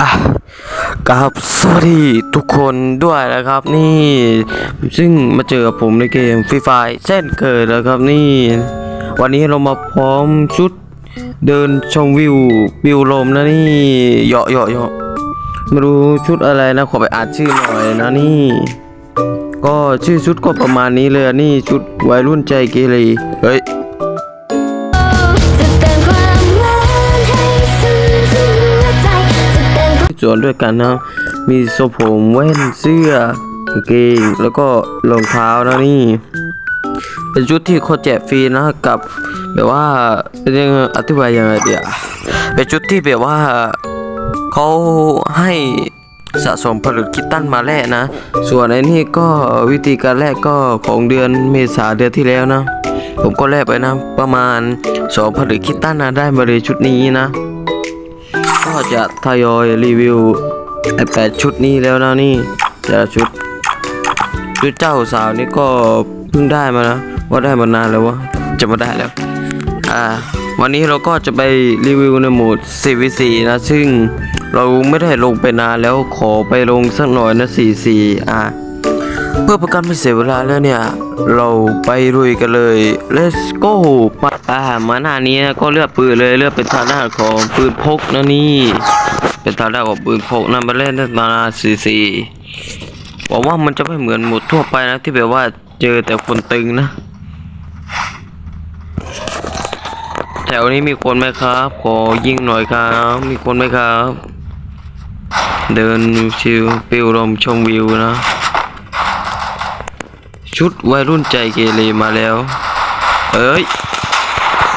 อะกับสวัสดีทุกคนด้วยนะครับนี่ซึ่งมาเจอกับผมในเกมฟรีไฟเส้นเกิดนะครับนี่ วันนี้เรามาพร้อมชุดเดินชมวิววิวลมนะนี่เหยาะเหยาะเหยาะไม่รู้ชุดอะไรนะขอไปอ่านชื่อหน่อยนะนี่ ก็ชื่อชุดก็ประมาณนี้เลยนี่ชุดวัยรุ่นใจเกเรเฮ้ย ส่วนด้วยกันนะ มีทรงผมแว่นเสื้อกางเกงแล้วก็รองเท้านะนี่ เป็นชุดที่เขาแจกฟรีนะกับแบบว่าเป็นยังอธิบายยังไงเดียวเป็นชุดที่แบบว่าเขาให้สะสมผลึกคิตตันมาแลกนะ ส่วนไอ้นี่ก็วิธีการแลกก็ของเดือนเมษาเดือนที่แล้วนะ ผมก็แลกไปนะ ประมาณสองผลึกคิตตันนะได้มาเลยชุดนี้นะ จะทยอยรีวิวไอแปดชุดนี้แล้วนะนี่แต่ละชุดชุดเจ้าสาวนี่ก็เพิ่งได้มานะว่าได้มานานแล้ววะจะมาได้แล้วอ่าวันนี้เราก็จะไปรีวิวในโหมด 4v4 นะ ซึ่งเราไม่ได้ลงไปนานแล้วขอไปลงสักหน่อยนะ 4 4อ่า พื่อประกันไม่เสียเวลาแล้วเนี่ย เราไปลุยกันเลย let's go ปะอ่ามาหน้านี้ก็เลือกปืนเลยเลือกเป็นทางด้านของปืนพกนะนี่ เป็นทางด้านของปืนพกนะมาเล่นได้มาสี่สี่หวังว่ามันจะไม่เหมือนหมดทั่วไปนะที่แบบว่าเจอแต่คนตึงนะ แถวนี้มีคนไหมครับ ขอยิงหน่อยครับ มีคนไหมครับ เดินชิวปิวลมชมวิวนะ ชุดวัยรุ่นใจเกเรมาแล้ว เอ้ย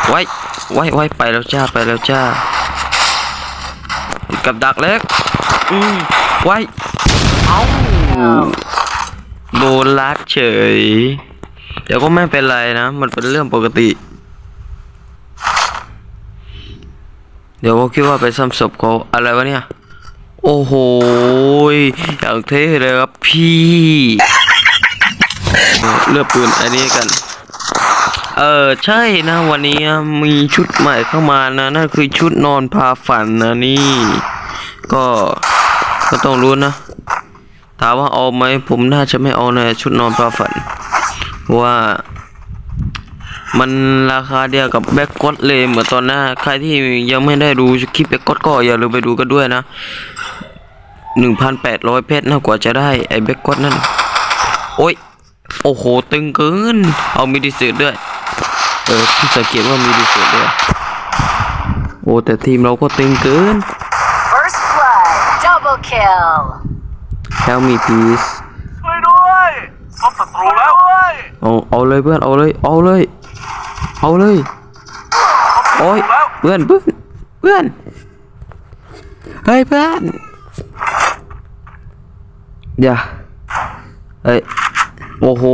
ไว้ ไว้ ไว้ ไปแล้วจ้า ไปแล้วจ้า กับดักเล็ก อืมไว้ เอาโดนลัดเฉย เดี๋ยวก็ไม่เป็นไรนะ มันเป็นเรื่องปกติ เดี๋ยวก็คิดว่าไปซ้ำศพเขาอะไรวะเนี่ย โอ้โห อย่างเท่เลยครับพี่ เลือกปืนอันนี้กัน เออใช่นะวันนี้มีชุดใหม่เข้ามานะนั่นคือชุดนอนพาฝันนะนี่ ก็ก็ต้องรู้นะ ถามว่าเอาไหมผมน่าจะไม่เอาในชุดนอนพาฝันเพราะว่ามันราคาเดียวกับแบ็กกอดเลยเหมือนตอนหน้า ใครที่ยังไม่ได้ดูคลิปแบ็กกอดก็อย่าลืมไปดูกันด้วยนะหนึ่งพันแปดร้อยเพชรนะกว่าจะได้ไอ้แบ็กกอดนั่น โอ้ย โอ้โห ตึงเกิน เอามีดีเซลด้วย เออพี่สังเกตว่ามีดีเซลด้วย โอ้แต่ทีมเราก็ตึงเกิน First blood double kill Help me please ช่วยด้วยพบศัตรูแล้วเอาเอาเลยเพื่อนเอาเลยเอาเลย เอาเลยโอ้ยเพื่อนเพื่อนเพื่อนเฮ้ยเพื่อนอย่าเอ้ย โอ้โห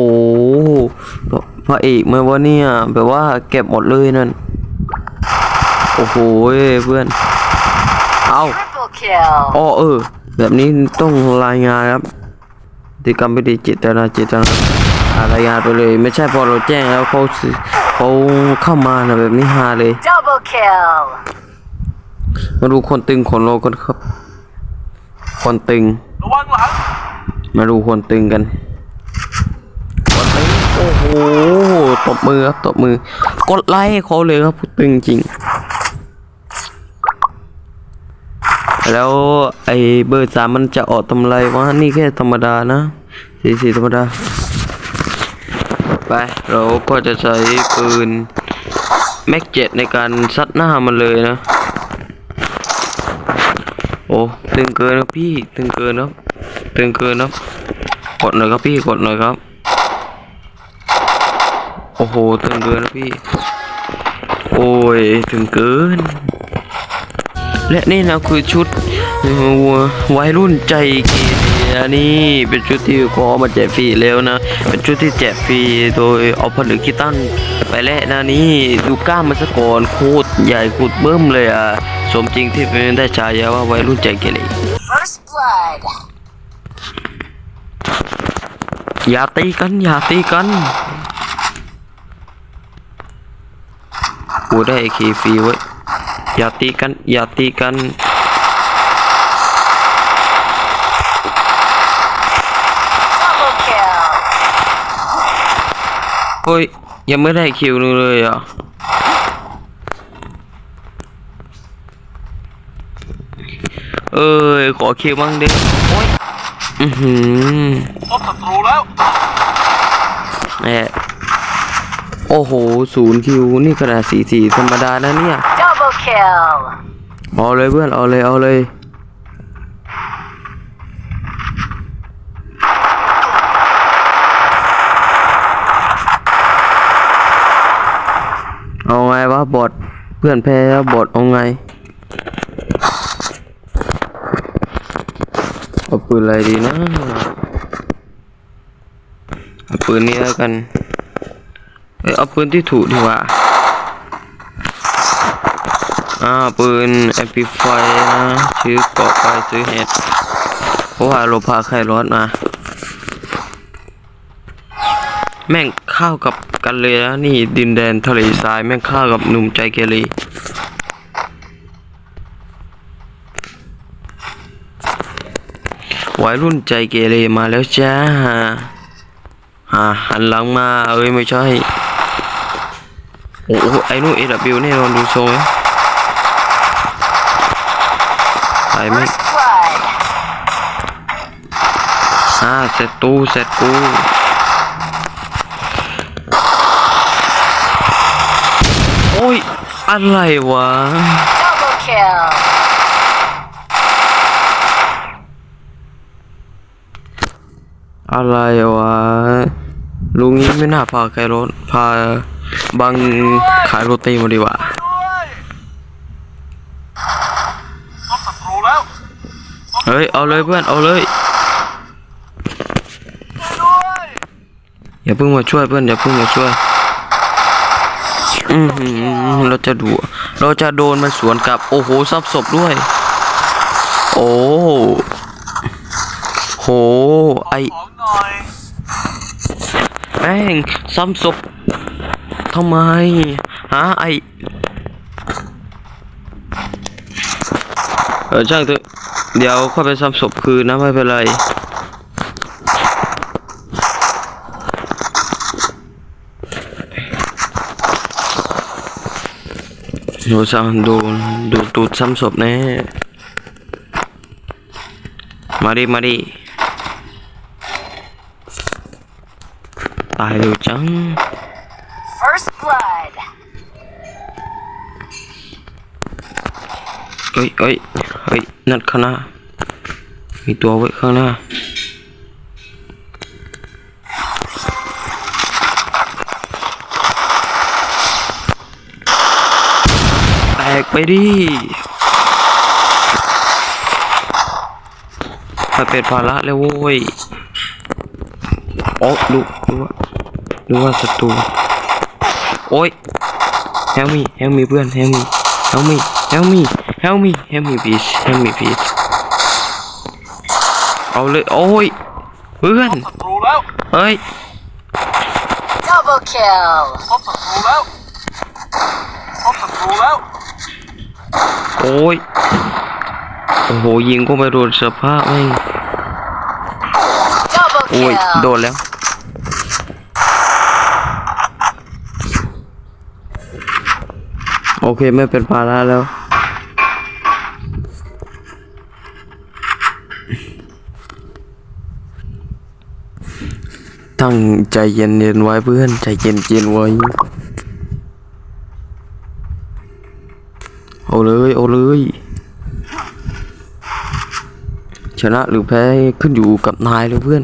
พระเอกไหมวะเนี่ยแบบว่าเก็บหมดเลยนั่น โอ้โหเพื่อน เอา triple kill อ๋อเออ แบบนี้ต้องรายงานครับพฤติกรรมไม่ดีจิตนาจิตนาอ่ารายงานไปเลย ไม่ใช่พอเราแจ้งแล้วเขาสิเขาเข้ามานะแบบนี้ฮาเลย double kill มาดูคนตึงของเรากันครับ คนตึง ระวังหลัง มาดูคนตึงกันคนตึงโอ้โหตบมือครับตบมือ กดไลค์เขาเลยครับผู้ตึงจริง แล้วไอ้เบอร์สามมันจะออกทำไรวะนี่แค่ธรรมดานะสีสีธรรมดา ไป เราก็จะใช้ปืนแม็กเจ็ดในการซัดหน้ามันเลยนะ โอ้ตึงเกินครับพี่ตึงเกินครับตึงเกินครับกดหน่อยครับพี่กดหน่อยครับ อ้โหตึงเกินครับพี่ โอ้ยถึงเกิน และนี่นะคือชุดวัยรุ่นใจเกเรนี่เป็นชุดที่ขอมาแจกฟรีแล้วนะ เป็นชุดที่แจกฟรีโดยเอาผลึกคิตตันไปแลกนะนี่ดูกล้ามมันสะก่อนโคตรใหญ่โคตรเบิ้มเลยอะสมจริงที่เป็นได้ฉายาว่าวัยรุ่นใจเกเร first blood อย่าตีกันอย่าตีกัน กูได้ไอเคฟรีเว้อย่าตีกัน อย่าตีกันโอ้ย ยังไม่ได้คิวเลยอะเอ้ย ขอคิวบ้างดิโอ้ย อือหือพบศัตรูแล้วเนี่ย โอ้โหศูนย์คิวนี่ขนาดสี่สี่ธรรมดานะเนี่ย Double kill. เอาเลยเพื่อนเอาเลยเอาเลยเอาไงวะบอดเพื่อนแพ้แล้วบอดเอาไงเอาปืนอะไรดีนะเอาปืนนี้แล้วกัน เออาปืนที่ถูกดีกว่า อ่าปืน amplify นะซื้อเกาะไปซื้อเห็ดเพราะว่าโลพาไครอดมา แม่งเข้ากับกันเลยนะนี่ดินแดนทะเลทรายแม่งเข้ากับหนุ่มใจเกเรวัยรุ่นใจเกเรมาแล้วจ้าอ่าหันหลังมา เอ้ย ไม่ใช่ อ้โหไอ้นู่น AW แน่นอนดูทรงแล้วไปไหม First blood. อ่าเสร็จตู้เสร็จกูโอ้ย อะไรวะ Double kill. อะไรวะ ลุงนี้ไม่น่าพาใครรถพาบังขายโรตีมาดีกว่าด้วยพบศัตรูแล้วเฮ้ย เอาเลยเพื่อน เอาเลยช่วยด้วยอย่าเพิ่งมาช่วยเพื่อนอย่าเพิ่งมาช่วย อือหือเราจะดู เราจะโดนมันสวนกลับ โอ้โหซับศพด้วย โอ้โหไอของหน่อย แม่งซ้ำศพทำไมฮะไอเออช่างเถอะเดี๋ยวค่อยไปซ้ำศพคืนนะไม่เป็นไรดนซ้ำดนโดนตูดซ้ำศพแน่มาดิมาดิ ตายเร็วจัง First blood. เอ้ยเอ้ยเฮ้ยนัดข้างหน้า มีตัวไว้ข้างหน้า แตกไปดิไปเป็นภาระแล้วโว้ย โอ้ดูดูว่า ดูว่าศัตรูโอ้ย help me help me เพื่อน help me help me help me help me help me please help me please เอาเลยโอ้ยเพื่อน ศัตรูแล้ว เฮ้ย Double kill. พบศัตรูแล้วพบศัตรูแล้ว โอ้ย โอ้โหยิงก็ไม่โดนสภาพแม่ง Double โอ้ยโด kill. นแล้ว โอ เคไม่เป็นภาระแล้ว ตั้งใจเย็นๆไว้เพื่อน ใจเย็นๆไว้ เอาเลย เอาเลยชนะหรือแพ้ขึ้นอยู่กับนายเลยเพื่อน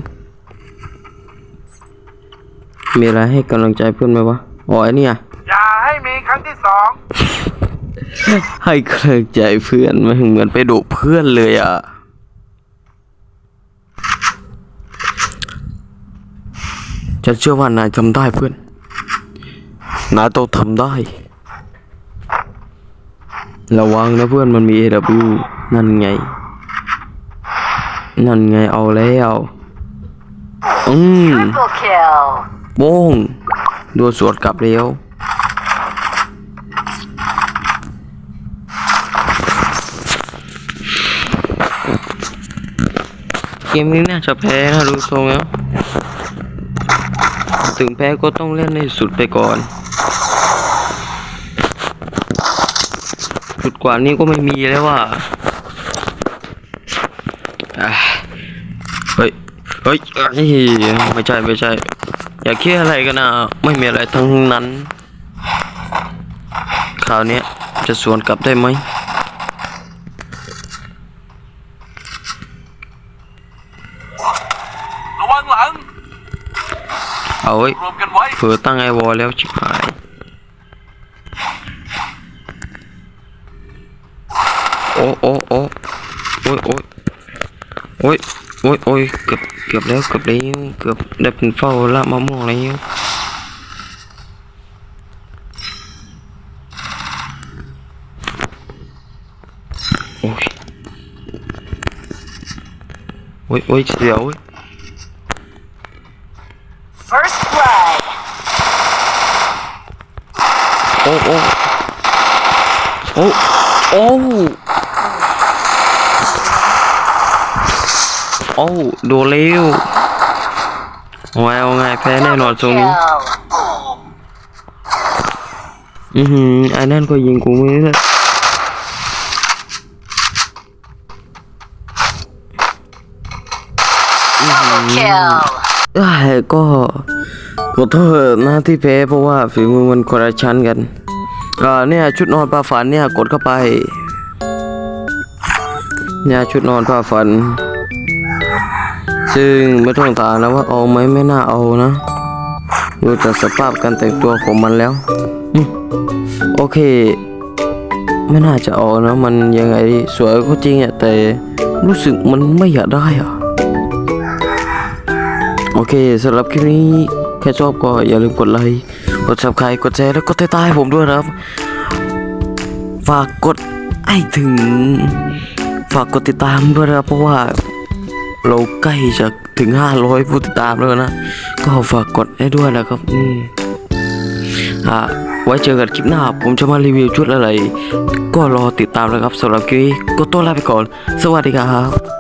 มีอะไรให้กำลังใจเพื่อนไหมวะ อ๋อไอเนี่ยอย่าให้มีครั้ งที่สองให้กำลังใจเพื่อนมันเหมือนไปดุเพื่อนเลยอะ ฉันเชื่อว่านายทำได้เพื่อน นายต้องทำได้ ระวังนะเพื่อนมันมี AW นั่นไง นั่นไงเอาแล้วอืม Triple kill. โบ้งโดนสวนกลับแล้ว มนี้น่าจะแพ้นะดูทรงแล้ว ถึงแพ้ก็ต้องเล่นให้สุดไปก่อน สุดกว่านี้ก็ไม่มีแล้วว่าอะเฮ้ย เฮ้ยไม่ใช่ไม่ใช่ อย่าเครียดอะไรกันนะ ไม่มีอะไรทั้งนั้น คราวนี้จะสวนกลับได้ไหม ระวังหลัง เอาเว้ยรวมกันไว้เผื่อตั้งไอวอลแล้วชิบหายโอ้โอ้โอ้โอ้ยโอ้ยโอ้ยโอ้ยโอ้ยเกือบเกือบแล้วเกือบแล้วเกือบได้เป็นเฝ้าละมะม่วงแล้วโอ้ยโอ้ยโอ้ยเสียวเว้ย First blood. โอ้โอ้โอ้โอ้โอ้โดนเร็วเอาไงเอาไงแพ้แน่นอนตรงนี้อือหือไอ้นั่นก็ยิงกูไม่ได้อื้อหือ Kill. เอ้ยก็ ขอโทษนะที่แพ้เพราะว่าฝีมือมันคนละชั้นกันอ่าเนี่ยชุดนอนผ้าฝันเนี่ยกดเข้าไปเนี่ยชุดนอนผ้าฝัน ซึ่งไม่ต้องถามนะว่าเอาไหมไม่น่าเอานะดูจากสภาพการแต่งตัวของมันแล้วโอเค ไม่น่าจะเอานะ มันยังไงสวยก็จริงอะแต่รู้สึกมันไม่อยากได้อะโอเคสำหรับคลิปนี้ ใครชอบก็อย่าลืมกดไลค์ กด subscribe กดแชร์แล้วกดติดตามให้ผมด้วยนะครับ ฝากกดไอ้ถึง ฝากกดติดตามด้วยนะครับเพราะว่าเราใกล้จะถึง 500 ผู้ติดตามแล้วนะ ก็ฝากกดให้ด้วยนะครับอืมอ่าไว้เจอกันคลิปหน้า ผมจะมารีวิวชุดอะไร ก็รอติดตามนะครับสำหรับคลิปนี้ก็ต้อนลาไปก่อน สวัสดีครับ